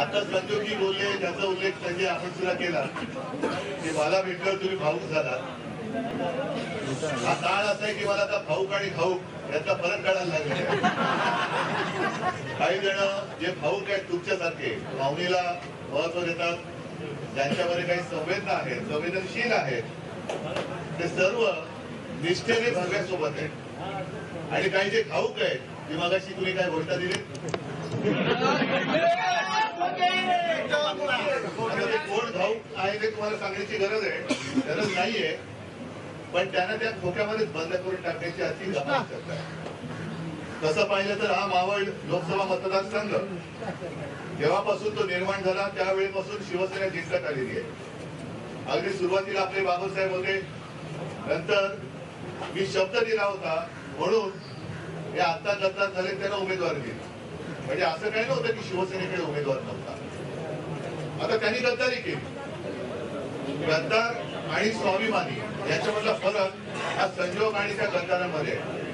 आता संजोगी बोलले त्याचा उल्लेख त्यांनी आपण सुद्धा केला. की मला भेटलं तुम्ही भाऊक झाला. हा काळ असा आहे की मला आता भाऊक आणि खाऊक याचा फरक काढायला लागला. काही जण जे भाऊक आहेत तुमच्यासारखे भावनेला महत्त्व देतात ज्यांच्यामध्ये काही संवेदना आहेत संवेदनशील आहेत ते सर्व निष्ठेने भाग्यासोबत आहेत. आणि काही जे खाऊक आहेत ती मागाशी तुम्ही काय घोषणा दिली? कोण भाऊक आहे ते तुम्हाला सांगण्याची गरज आहे. गरज नाहीये. पण त्यांना त्या खोक्यामध्येच बंद करून टाकण्याची अति आवश्यकता आहे. तसं पाहिलं तर हा मावळ लोकसभा मतदारसंघ. जेव्हापासून तो निर्माण झाला त्यावेळेपासून शिवसेना जिंकत आलेली आहे. अगदी सुरुवातीला आपले बाबासाहेब होते. नंतर मी शब्द दिला होता म्हणून हे आता गद्दार झाले त्यांना उमेदवार दिली. म्हणजे असं काही नव्हतं की शिवसेनेकडे उमेदवार नव्हता. आता त्यांनी गद्दारी केली. गद्दार आणि स्वाभिमानी याच्यामधला फरक हा संजोग आणि त्या गद्दारामध्ये आहे.